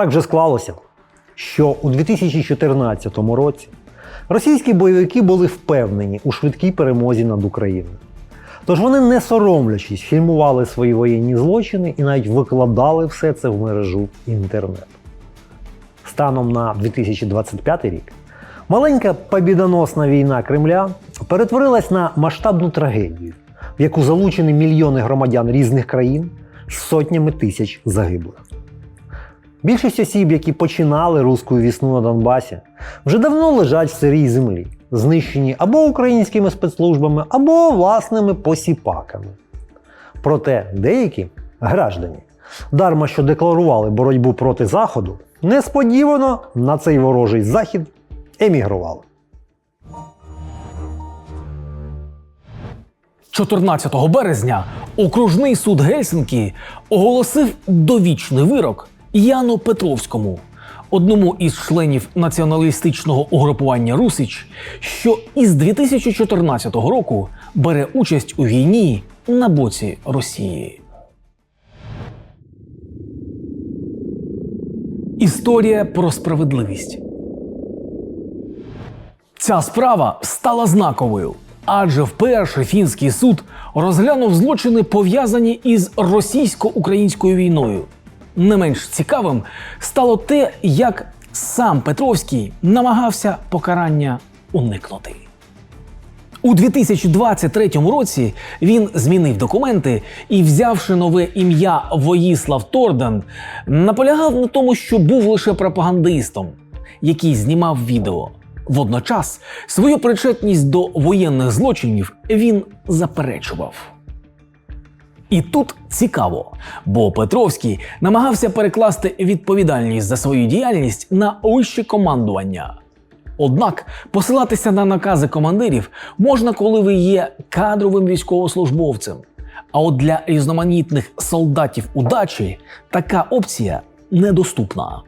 Так вже склалося, що у 2014 році російські бойовики були впевнені у швидкій перемозі над Україною. Тож вони, не соромлячись, фільмували свої воєнні злочини і навіть викладали все це в мережу інтернет. Станом на 2025 рік маленька побідоносна війна Кремля перетворилась на масштабну трагедію, в яку залучені мільйони громадян різних країн з сотнями тисяч загиблих. Більшість осіб, які починали руську вісну на Донбасі, вже давно лежать в сирій землі, знищені або українськими спецслужбами, або власними посіпаками. Проте деякі граждані, дарма що декларували боротьбу проти Заходу, несподівано на цей ворожий захід емігрували. 14 березня окружний суд Гельсінкі оголосив довічний вирок Яну Петровському, одному із членів націоналістичного угрупування Русич, що із 2014 року бере участь у війні на боці Росії. Історія про справедливість. Ця справа стала знаковою, адже вперше фінський суд розглянув злочини, пов'язані із російсько-українською війною. Не менш цікавим стало те, як сам Петровський намагався покарання уникнути. У 2023 році він змінив документи і, взявши нове ім'я Воїслав Тордан, наполягав на тому, що був лише пропагандистом, який знімав відео. Водночас свою причетність до воєнних злочинів він заперечував. І тут цікаво, бо Петровський намагався перекласти відповідальність за свою діяльність на вище командування. Однак посилатися на накази командирів можна, коли ви є кадровим військовослужбовцем. А от для різноманітних солдатів удачі така опція недоступна.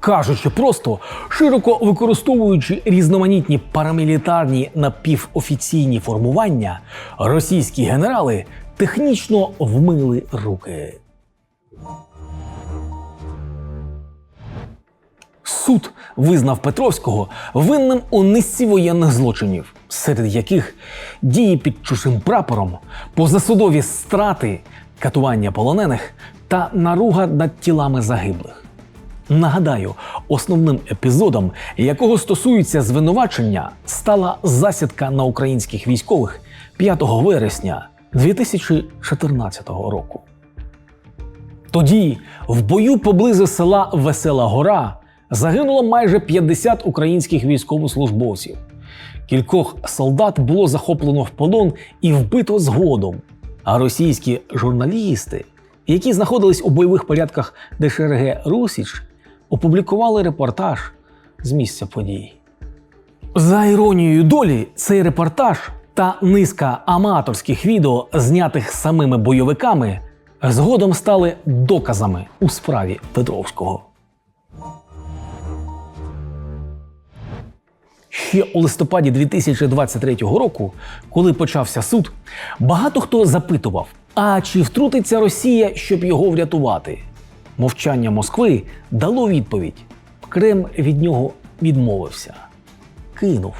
Кажучи просто, широко використовуючи різноманітні парамілітарні напівофіційні формування, російські генерали технічно вмили руки. Суд визнав Петровського винним у низці воєнних злочинів, серед яких дії під чужим прапором, позасудові страти, катування полонених та наруга над тілами загиблих. Нагадаю, основним епізодом, якого стосується звинувачення, стала засідка на українських військових 5 вересня 2014 року. Тоді в бою поблизу села Весела Гора загинуло майже 50 українських військовослужбовців. Кількох солдат було захоплено в полон і вбито згодом. А російські журналісти, які знаходились у бойових порядках ДШРГ Русіч, опублікували репортаж з місця подій. За іронією долі, цей репортаж та низка аматорських відео, знятих самими бойовиками, згодом стали доказами у справі Петровського. Ще у листопаді 2023 року, коли почався суд, багато хто запитував: а чи втрутиться Росія, щоб його врятувати? Мовчання Москви дало відповідь. Кремль від нього відмовився, кинув.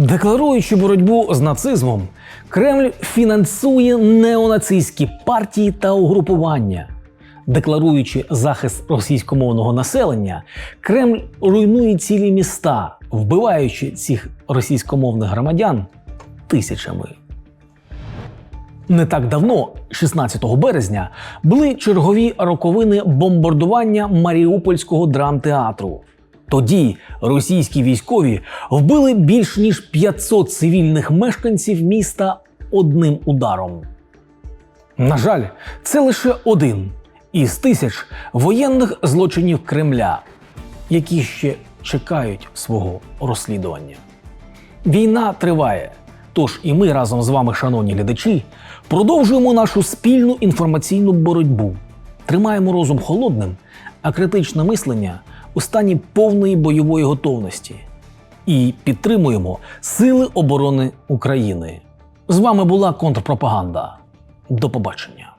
Декларуючи боротьбу з нацизмом, Кремль фінансує неонацистські партії та угрупування. Декларуючи захист російськомовного населення, Кремль руйнує цілі міста, вбиваючи цих російськомовних громадян тисячами. Не так давно, 16 березня, були чергові роковини бомбардування Маріупольського драмтеатру. Тоді російські військові вбили більш ніж 500 цивільних мешканців міста одним ударом. На жаль, це лише один із тисяч воєнних злочинів Кремля, які ще чекають свого розслідування. Війна триває. Тож і ми разом з вами, шановні глядачі, продовжуємо нашу спільну інформаційну боротьбу, тримаємо розум холодним, а критичне мислення у стані повної бойової готовності і підтримуємо Сили оборони України. З вами була контрпропаганда. До побачення.